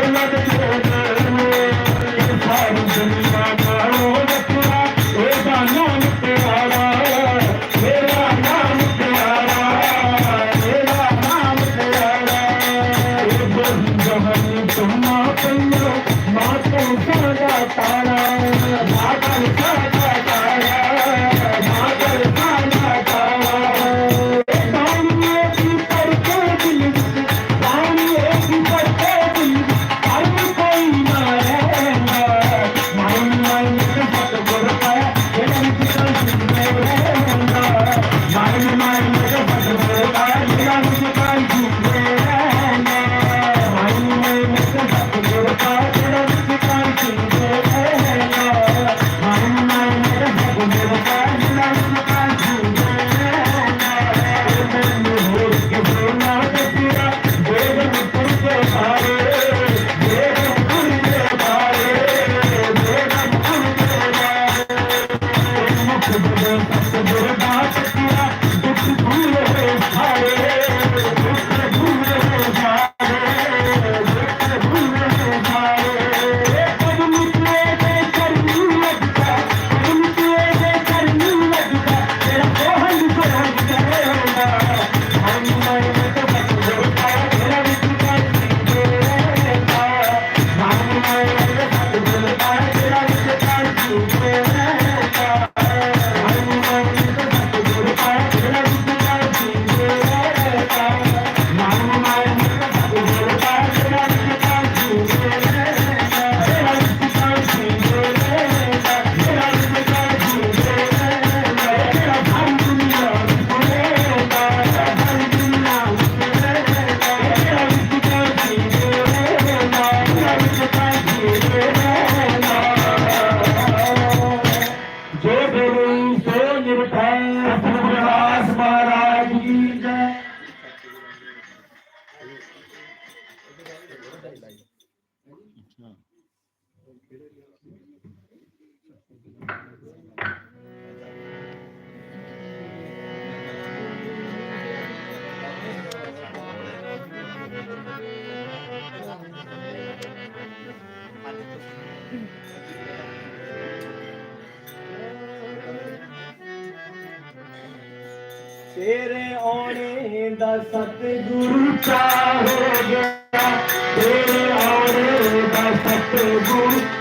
Let's go. ਤੇਰੇ ਆਉਣੇ ਦਾ ਸਤਿਗੁਰੂ ਚਾਹ ਹੋ ਗਿਆ। ਤੇਰੇ ਆਉਣੇ ਦਾ ਸਤਿਗੁਰੂ।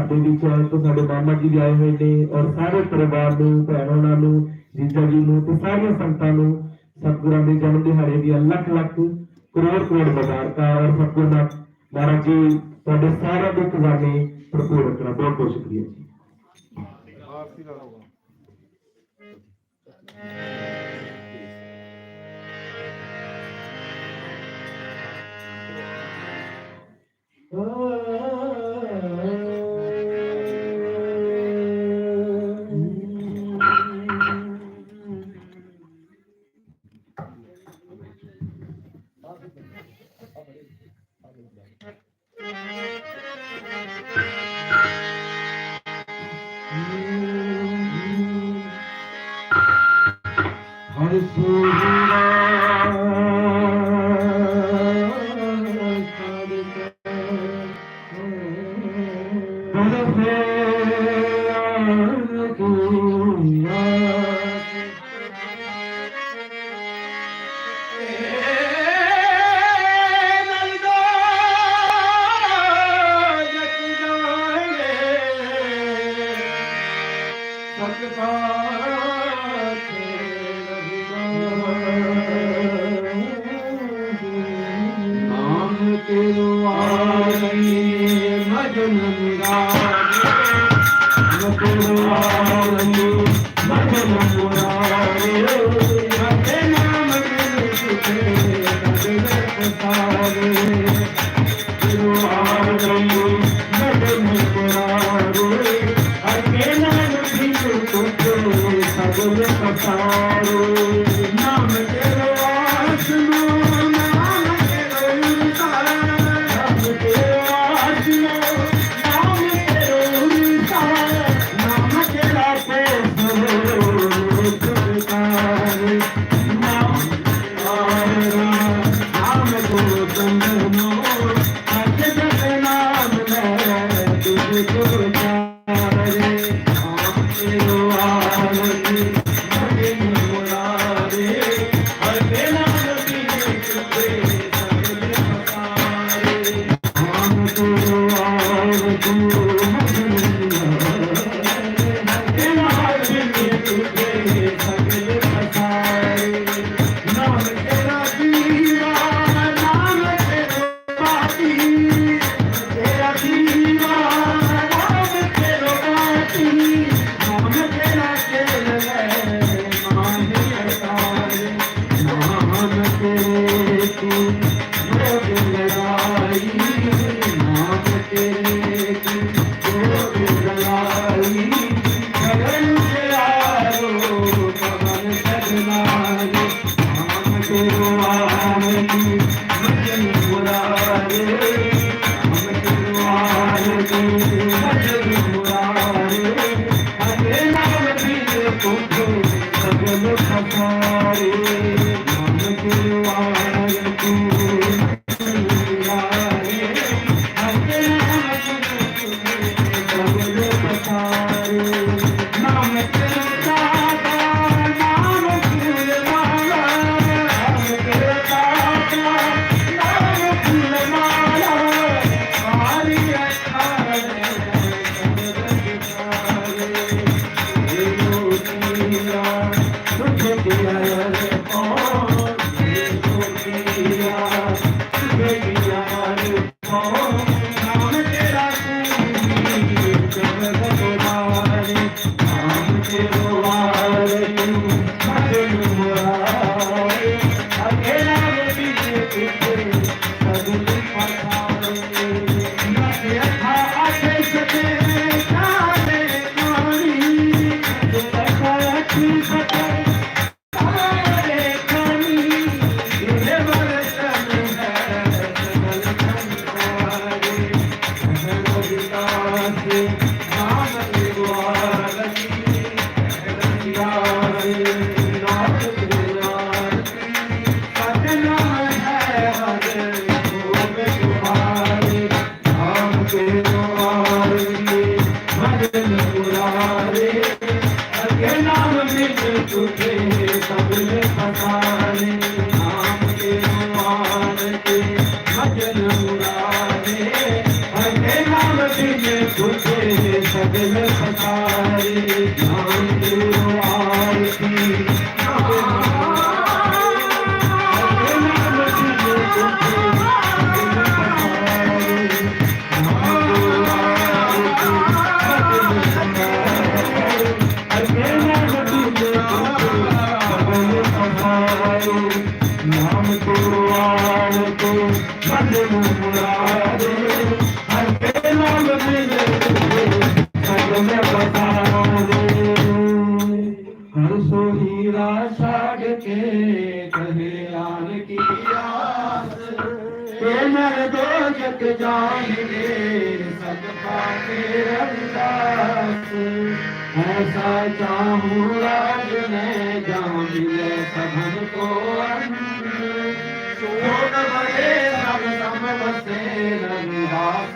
ਘਰ ਦੇ ਵਿੱਚ ਤੋਂ ਸਾਡੇ ਮਾਮਾ ਜੀ ਵੀ ਆਏ ਹੋਏ ਨੇ ਔਰ ਸਾਰੇ ਪਰਿਵਾਰ ਨੂੰ, ਭੈਣਾਂ ਨੂੰ, ਜੀਜਾ ਜੀ ਨੂੰ ਤੇ ਸਾਰੀਆਂ ਸੰਤਾਂ ਨੂੰ ਸਤਿਗੁਰਾਂ ਦੇ ਜਨਮ ਦਿਹਾੜੇ ਦੀ ਲੱਖ ਲੱਖ ਕਰੋੜ ਕਰੋੜ ਮੁਬਾਰਕਾਂ ਔਰ ਸਤਿਗੁਰ ਦਾ ਮਹਾਰਾਜ ਜੀ, ਤੁਹਾਡੇ ਸਾਰਿਆਂ ਦੇ ਖਜ਼ਾਨੇ ਭਰਪੂਰ ਰੱਖਣਾ, ਬਹੁਤ ਬਹੁਤ ਸ਼ੁਕਰੀਆ ਜੀ। ਆਰਤੀ ਦਾ ਹੋਗਾ Thank you. نامي بھگتے نام دين کي